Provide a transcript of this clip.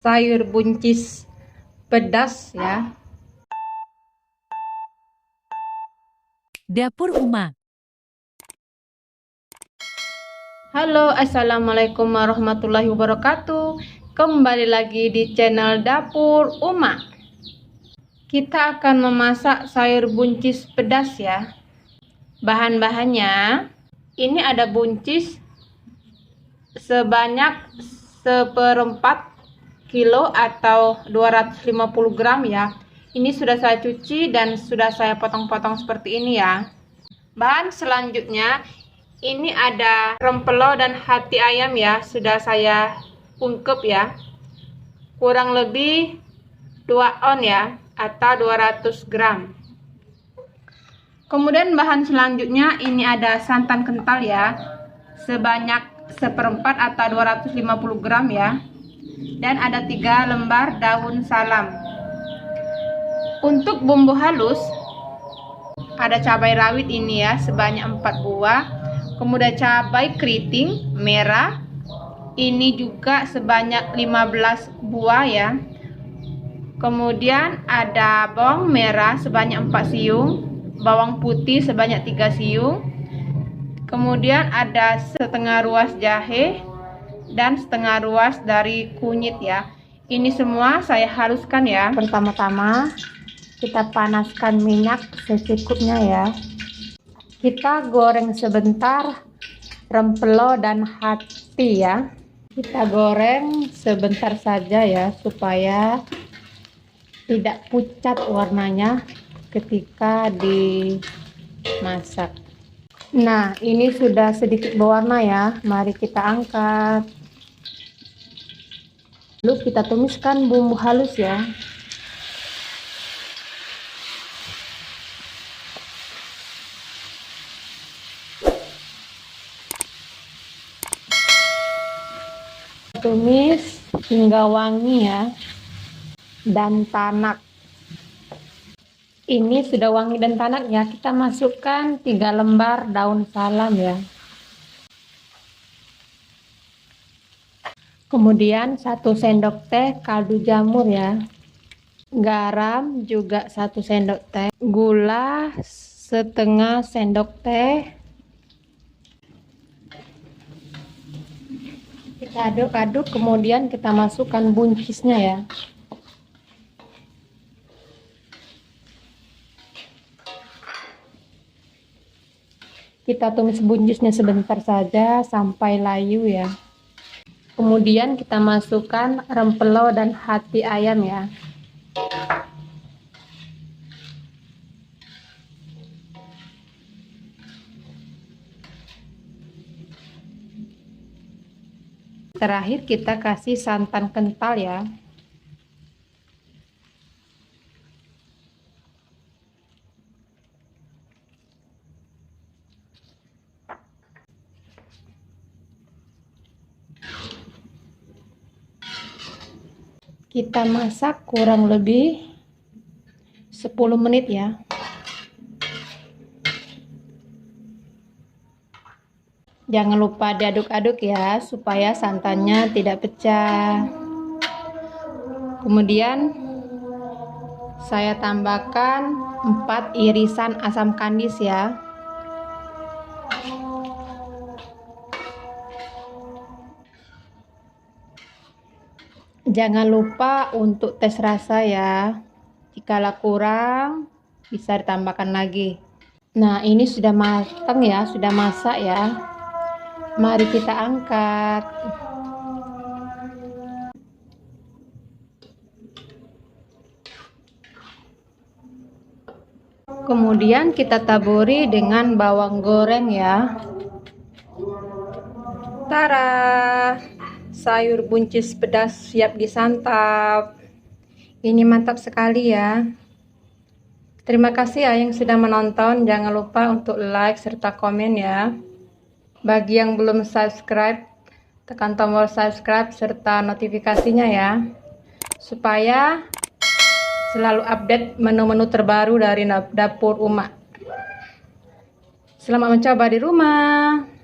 sayur buncis pedas ya. Dapur Uma. Halo, Assalamualaikum warahmatullahi wabarakatuh. Kembali lagi di channel Dapur Uma. Kita akan memasak sayur buncis pedas ya. Bahan-bahannya, ini ada buncis sebanyak seperempat kilo atau 250 gram ya. Ini sudah saya cuci dan sudah saya potong-potong seperti ini ya. Bahan selanjutnya ini ada rempelo dan hati ayam ya, sudah saya ungkep ya. Kurang lebih 2 on ya atau 200 gram. Kemudian bahan selanjutnya ini ada santan kental ya, sebanyak seperempat atau 250 gram ya. Dan ada tiga lembar daun salam. Untuk bumbu halus ada cabai rawit ini ya sebanyak 4 buah. Kemudian cabai keriting merah ini juga sebanyak 15 buah ya. Kemudian ada bawang merah sebanyak 4 siung, bawang putih sebanyak 3 siung. Kemudian ada setengah ruas jahe dan setengah ruas dari kunyit ya. Ini semua saya haluskan ya. Pertama-tama kita panaskan minyak secukupnya ya. Kita goreng sebentar rempelo dan hati ya. Kita goreng sebentar saja ya supaya tidak pucat warnanya ketika dimasak. Nah ini sudah sedikit berwarna ya. Mari kita angkat lalu kita tumiskan bumbu halus ya. Tumis hingga wangi ya. Dan tanak. Ini sudah wangi dan tanak ya. Kita masukkan tiga lembar daun salam ya kemudian satu sendok teh kaldu jamur ya. Garam juga satu sendok teh. Gula setengah sendok teh. Kita aduk-aduk kemudian kita masukkan buncisnya ya. Kita tumis buncisnya sebentar saja sampai layu ya kemudian kita masukkan rempelo dan hati ayam ya Terakhir kita kasih santan kental ya. Kita masak kurang lebih 10 menit ya. Jangan lupa diaduk-aduk ya supaya santannya tidak pecah. Kemudian saya tambahkan 4 irisan asam kandis ya. Jangan lupa untuk tes rasa ya. Jikalau kurang bisa ditambahkan lagi. Nah, ini sudah matang ya, sudah masak ya. Mari kita angkat. Kemudian kita taburi dengan bawang goreng ya. Tara, sayur buncis pedas siap disantap. Ini mantap sekali ya. Terima kasih ya yang sudah menonton. Jangan lupa untuk like serta komen ya. Bagi yang belum subscribe, tekan tombol subscribe serta notifikasinya ya. Supaya selalu update menu-menu terbaru dari dapur Uma. Selamat mencoba di rumah.